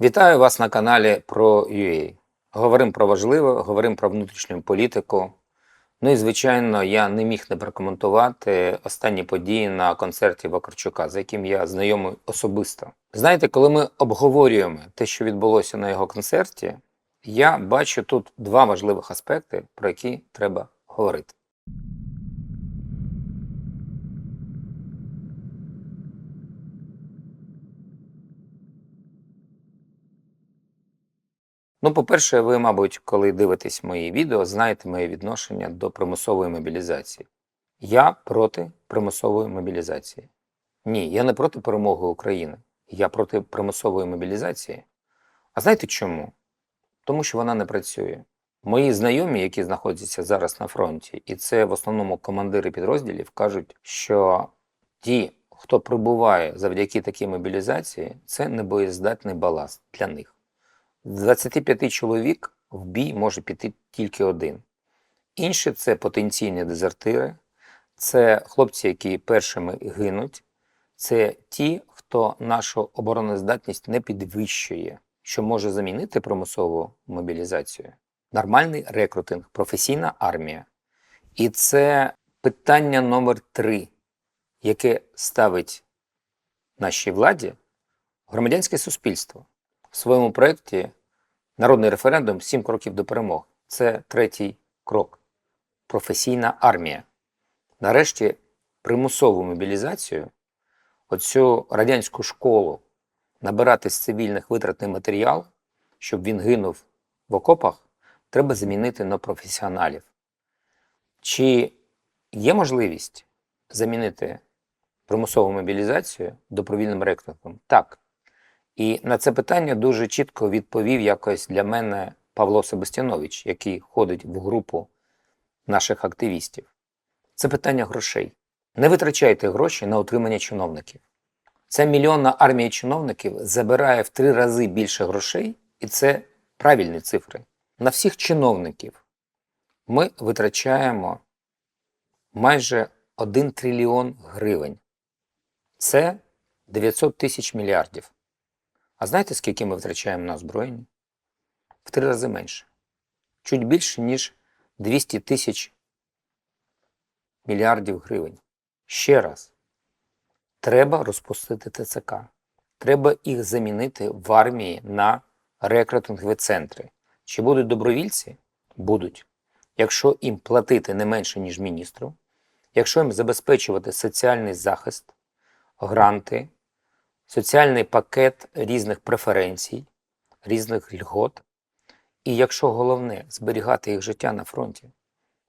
Вітаю вас на каналі про UA. Говоримо про важливе, говоримо про внутрішню політику. Ну і звичайно, я не міг не прокоментувати останні події на концерті Вакарчука, за яким я знайомий особисто. Знаєте, коли ми обговорюємо те, що відбулося на його концерті, я бачу тут два важливих аспекти, про які треба говорити. Ну, по-перше, ви, мабуть, коли дивитесь мої відео, знаєте моє відношення до примусової мобілізації. Я проти примусової мобілізації. Ні, я не проти перемоги України. Я проти примусової мобілізації. А знаєте чому? Тому що вона не працює. Мої знайомі, які знаходяться зараз на фронті, і це в основному командири підрозділів, кажуть, що ті, хто прибуває завдяки такій мобілізації, це небоєздатний баласт для них. З 25 чоловік в бій може піти тільки один. Інші це потенційні дезертири, це хлопці, які першими гинуть, це ті, хто нашу обороноздатність не підвищує, що може замінити примусову мобілізацію. Нормальний рекрутинг, професійна армія. І це питання номер три, яке ставить нашій владі громадянське суспільство в своєму проєкті Народний референдум Сім кроків до перемоги. Це третій крок. Професійна армія. Нарешті примусову мобілізацію, оцю радянську школу набирати з цивільних витратний матеріал, щоб він гинув в окопах, треба замінити на професіоналів. Чи є можливість замінити примусову мобілізацію добровільним рекрутингом? Так. І на це питання дуже чітко відповів якось для мене Павло Себастьянович, який ходить в групу наших активістів. Це питання грошей. Не витрачайте гроші на утримання чиновників. Ця мільйонна армія чиновників забирає в три рази більше грошей, і це правильні цифри. На всіх чиновників ми витрачаємо майже 1 трильйон гривень. Це 900 тисяч мільярдів. А знаєте, скільки ми витрачаємо на озброєння? В три рази менше. Чуть більше, ніж 200 тисяч мільярдів гривень. Ще раз. Треба розпустити ТЦК. Треба їх замінити в армії на рекрутингові центри. Чи будуть добровільці? Будуть. Якщо їм платити не менше, ніж міністру, якщо їм забезпечувати соціальний захист, гранти, соціальний пакет різних преференцій, різних льгот. І якщо головне зберігати їх життя на фронті.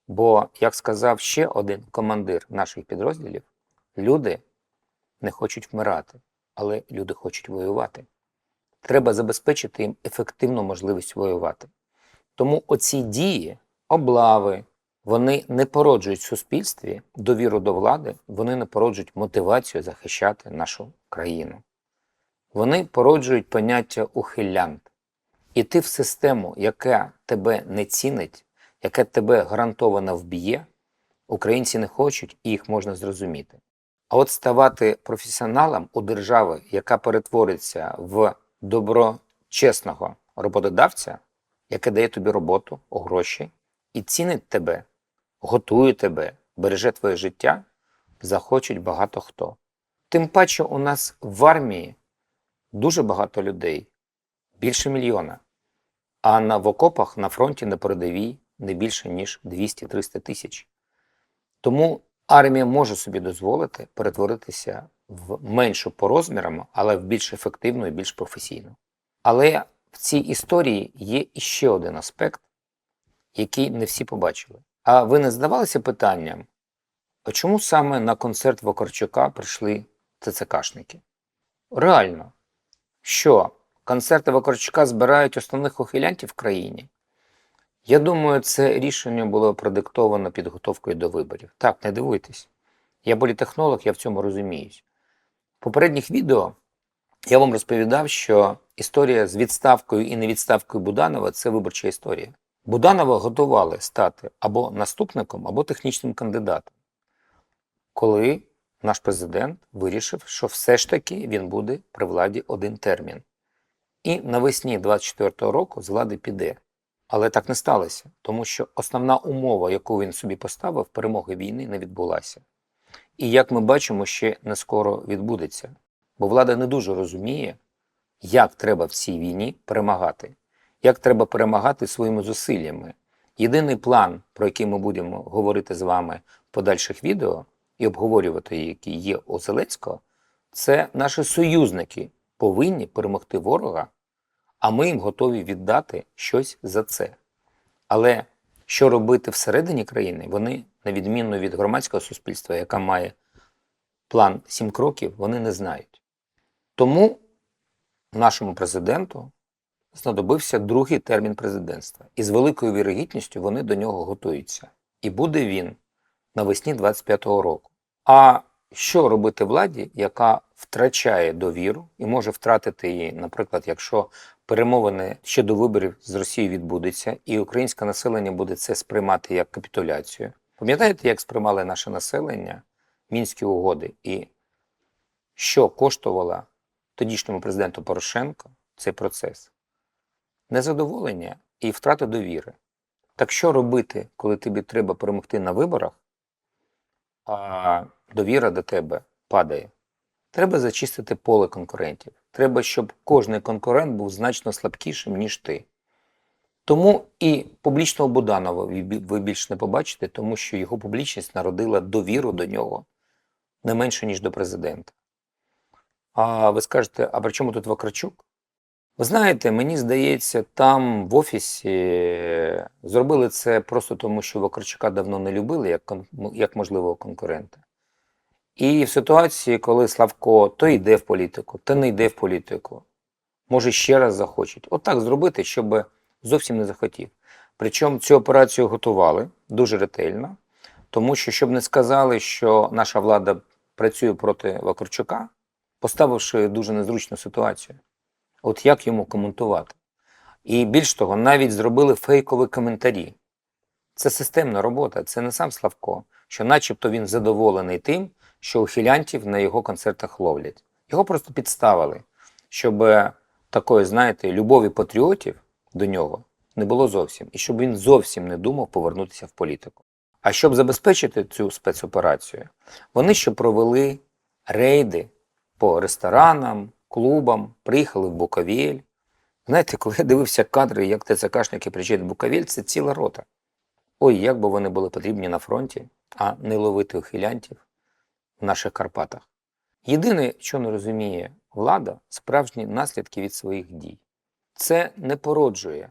Бо, як сказав ще один командир наших підрозділів, люди не хочуть вмирати, але люди хочуть воювати. Треба забезпечити їм ефективну можливість воювати. Тому оці дії, облави, вони не породжують в суспільстві довіру до влади, вони не породжують мотивацію захищати нашу країну. Вони породжують поняття ухилянт. Іти в систему, яка тебе не цінить, яка тебе гарантовано вб'є, українці не хочуть і їх можна зрозуміти. А от ставати професіоналом у держави, яка перетвориться в доброчесного роботодавця, яке дає тобі роботу, гроші і цінить тебе, готує тебе, береже твоє життя, захочуть багато хто. Тим паче у нас в армії дуже багато людей, більше мільйона. А на в окопах на фронті на передовій не більше, ніж 200-300 тисяч. Тому армія може собі дозволити перетворитися в меншу по розмірам, але в більш ефективну і більш професійну. Але в цій історії є іще один аспект, який не всі побачили. А ви не здавалися питанням, а чому саме на концерт Вакарчука прийшли ТЦКшники? Реально, що концерти Вакарчука збирають основних ухилянтів в країні? Я думаю, це рішення було продиктовано підготовкою до виборів. Так, не дивуйтесь. Я політехнолог, я в цьому розуміюсь. В попередніх відео я вам розповідав, що історія з відставкою і невідставкою Буданова це виборча історія. Буданова готували стати або наступником, або технічним кандидатом. Коли наш президент вирішив, що все ж таки він буде при владі один термін. І навесні 24-го року з влади піде. Але так не сталося, тому що основна умова, яку він собі поставив, перемоги війни не відбулася. І як ми бачимо, ще не скоро відбудеться. Бо влада не дуже розуміє, як треба в цій війні перемагати, як треба перемагати своїми зусиллями. Єдиний план, про який ми будемо говорити з вами в подальших відео і обговорювати, який є у Зеленського, це наші союзники повинні перемогти ворога, а ми їм готові віддати щось за це. Але що робити всередині країни, вони, на відміну від громадського суспільства, яка має план сім кроків, вони не знають. Тому нашому президенту знадобився другий термін президентства. І з великою вірогідністю вони до нього готуються. І буде він навесні 25-го року. А що робити владі, яка втрачає довіру і може втратити її, наприклад, якщо перемовини щодо виборів з Росією відбудуться, і українське населення буде це сприймати як капітуляцію. Пам'ятаєте, як сприймали наше населення мінські угоди, і що коштувало тодішньому президенту Порошенко цей процес? Незадоволення і втрата довіри. Так що робити, коли тобі треба перемогти на виборах, а довіра до тебе падає? Треба зачистити поле конкурентів. Треба, щоб кожний конкурент був значно слабкішим, ніж ти. Тому і публічного Буданова ви бі- ви більш не побачите, тому що його публічність народила довіру до нього не менше, ніж до президента. А ви скажете, а при чому тут Вакарчук? Ви знаєте, мені здається, там в офісі е, зробили це просто тому, що Вакарчука давно не любили як, як можливого конкурента. І в ситуації, коли Славко то йде в політику, то не йде в політику, може ще раз захочуть. Отак зробити, щоб зовсім не захотів. Причому цю операцію готували дуже ретельно, тому що, щоб не сказали, що наша влада працює проти Вакарчука, поставивши дуже незручну ситуацію. От як йому коментувати? І більш того, навіть зробили фейкові коментарі. Це системна робота, це не сам Славко, що начебто він задоволений тим, що ухилянтів на його концертах ловлять. Його просто підставили, щоб е, такої, знаєте, любові патріотів до нього не було зовсім, і щоб він зовсім не думав повернутися в політику. А щоб забезпечити цю спецоперацію, вони ще провели рейди по ресторанам, клубам, приїхали в Буковель. Знаєте, коли я дивився кадри, як ТЦКшники приїжджають в Буковель, це ціла рота. Ой, як би вони були потрібні на фронті, а не ловити ухилянтів в наших Карпатах. Єдине, що не розуміє влада, справжні наслідки від своїх дій. Це не породжує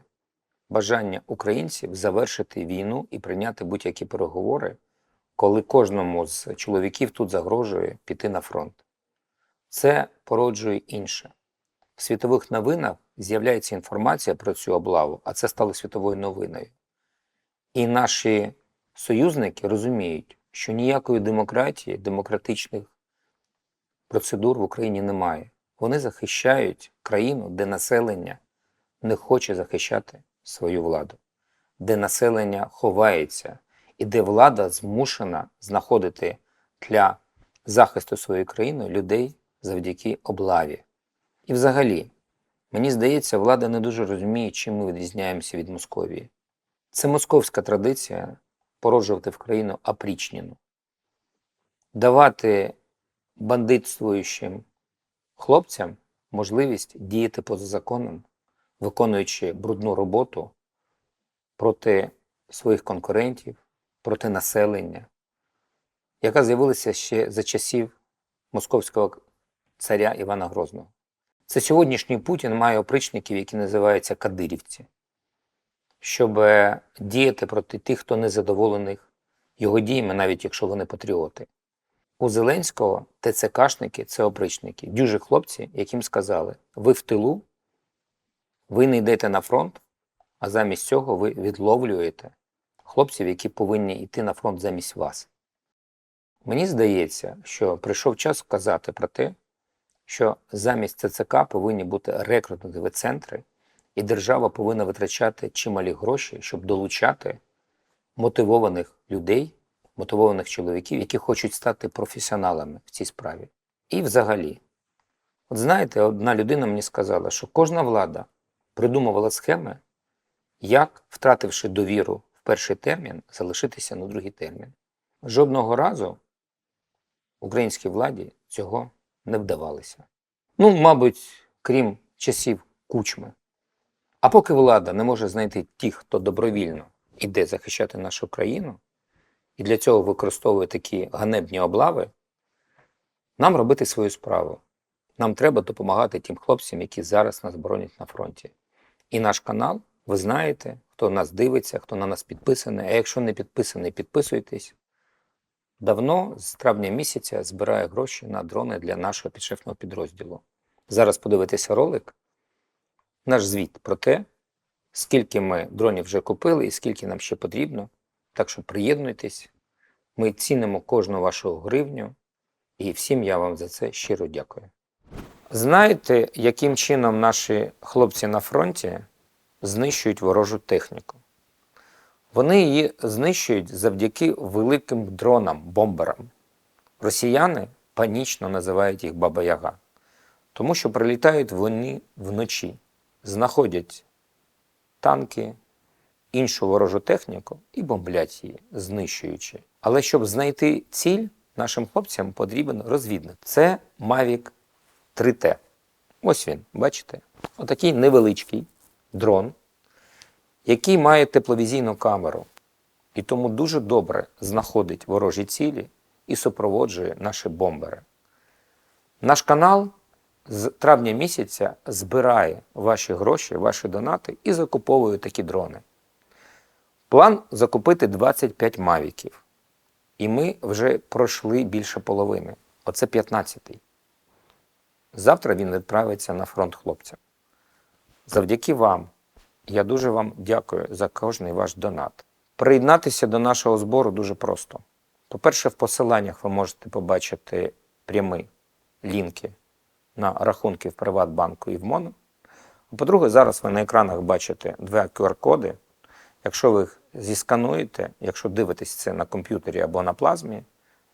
бажання українців завершити війну і прийняти будь-які переговори, коли кожному з чоловіків тут загрожує піти на фронт. Це породжує інше. В світових новинах з'являється інформація про цю облаву, а це стало світовою новиною. І наші союзники розуміють, що ніякої демократії, демократичних процедур в Україні немає. Вони захищають країну, де населення не хоче захищати свою владу, де населення ховається, і де влада змушена знаходити для захисту своєї країни людей завдяки облаві. І взагалі, мені здається, влада не дуже розуміє, чим ми відрізняємося від Московії. Це московська традиція породжувати в країну опрічніну, давати бандитствуючим хлопцям можливість діяти поза законом, виконуючи брудну роботу проти своїх конкурентів, проти населення, яка з'явилася ще за часів московського царя Івана Грозного. Це сьогоднішній Путін має опричників, які називаються кадирівці, щоб е, діяти проти тих, хто не задоволений його діями, навіть якщо вони патріоти. У Зеленського ТЦКшники це опричники, дюжі хлопці, яким сказали: ви в тилу, ви не йдете на фронт, а замість цього ви відловлюєте хлопців, які повинні йти на фронт замість вас. Мені здається, що прийшов час сказати про те, що замість ЦЦК повинні бути рекрутингові центри, і держава повинна витрачати чималі гроші, щоб долучати мотивованих людей, мотивованих чоловіків, які хочуть стати професіоналами в цій справі. І взагалі, От знаєте, одна людина мені сказала, що кожна влада придумувала схеми, як, втративши довіру в перший термін, залишитися на другий термін. Жодного разу українській владі цього не вдавалося. Ну, мабуть, крім часів кучми. А поки влада не може знайти тих, хто добровільно іде захищати нашу країну, і для цього використовує такі ганебні облави, нам робити свою справу. Нам треба допомагати тим хлопцям, які зараз нас боронять на фронті. І наш канал, ви знаєте, хто нас дивиться, хто на нас підписаний. А якщо не підписаний, підписуйтесь. Давно, з травня місяця, збирає гроші на дрони для нашого підшефного підрозділу. Зараз подивитися ролик, наш звіт про те, скільки ми дронів вже купили і скільки нам ще потрібно. Так що приєднуйтесь. Ми цінимо кожну вашу гривню, і всім я вам за це щиро дякую. Знаєте, яким чином наші хлопці на фронті знищують ворожу техніку? Вони її знищують завдяки великим дронам, бомберам. Росіяни панічно називають їх Баба-Яга, тому що прилітають вони вночі, знаходять танки, іншу ворожу техніку і бомблять її, знищуючи. Але щоб знайти ціль, нашим хлопцям потрібен розвідник. Це Mavic 3T. Ось він, бачите? Отакий невеличкий дрон, який має тепловізійну камеру. І тому дуже добре знаходить ворожі цілі і супроводжує наші бомбери. Наш канал з травня місяця збирає ваші гроші, ваші донати і закуповує такі дрони. План закупити 25 мавіків. І ми вже пройшли більше половини. Оце 15-й. Завтра він відправиться на фронт хлопцям. Завдяки вам. Я дуже вам дякую за кожний ваш донат. Приєднатися до нашого збору дуже просто. По-перше, в посиланнях ви можете побачити прямі лінки на рахунки в Приватбанку і в МОНО. А По-друге, зараз ви на екранах бачите два QR-коди. Якщо ви їх зіскануєте, якщо дивитесь це на комп'ютері або на плазмі,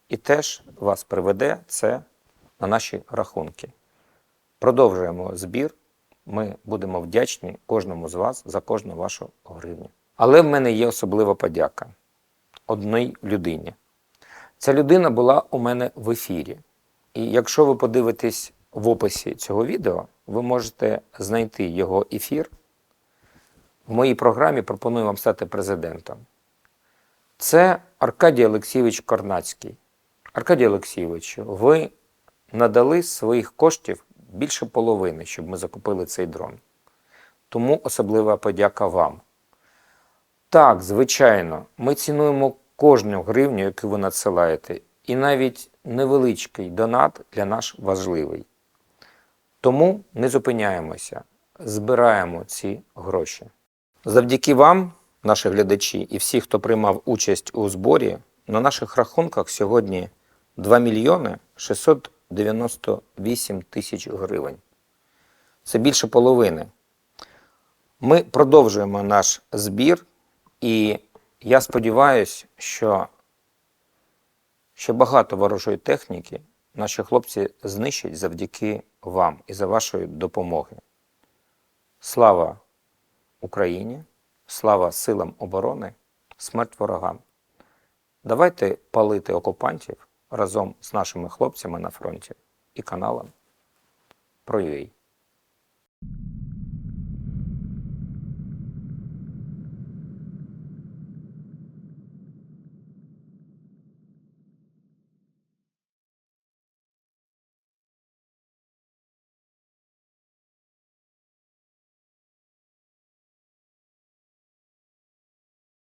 і теж вас приведе це на наші рахунки. Продовжуємо збір. Ми будемо вдячні кожному з вас за кожну вашу гривню. Але в мене є особлива подяка одній людині. Ця людина була у мене в ефірі. І якщо ви подивитесь в описі цього відео, ви можете знайти його ефір. В моїй програмі пропоную вам стати президентом. Це Аркадій Олексійович Корнацький. Аркадій Олексійович, ви надали своїх коштів більше половини, щоб ми закупили цей дрон. Тому особлива подяка вам. Так, звичайно, ми цінуємо кожну гривню, яку ви надсилаєте, і навіть невеличкий донат для нас важливий. Тому не зупиняємося, збираємо ці гроші. Завдяки вам, наші глядачі, і всі, хто приймав участь у зборі, на наших рахунках сьогодні 2 мільйони 698 тисяч гривень. Це більше половини. Ми продовжуємо наш збір, і я сподіваюся, що ще багато ворожої техніки наші хлопці знищать завдяки вам і за вашої допомоги. Слава Україні, слава силам оборони, смерть ворогам. Давайте палити окупантів разом з нашими хлопцями на фронті і каналом про UA.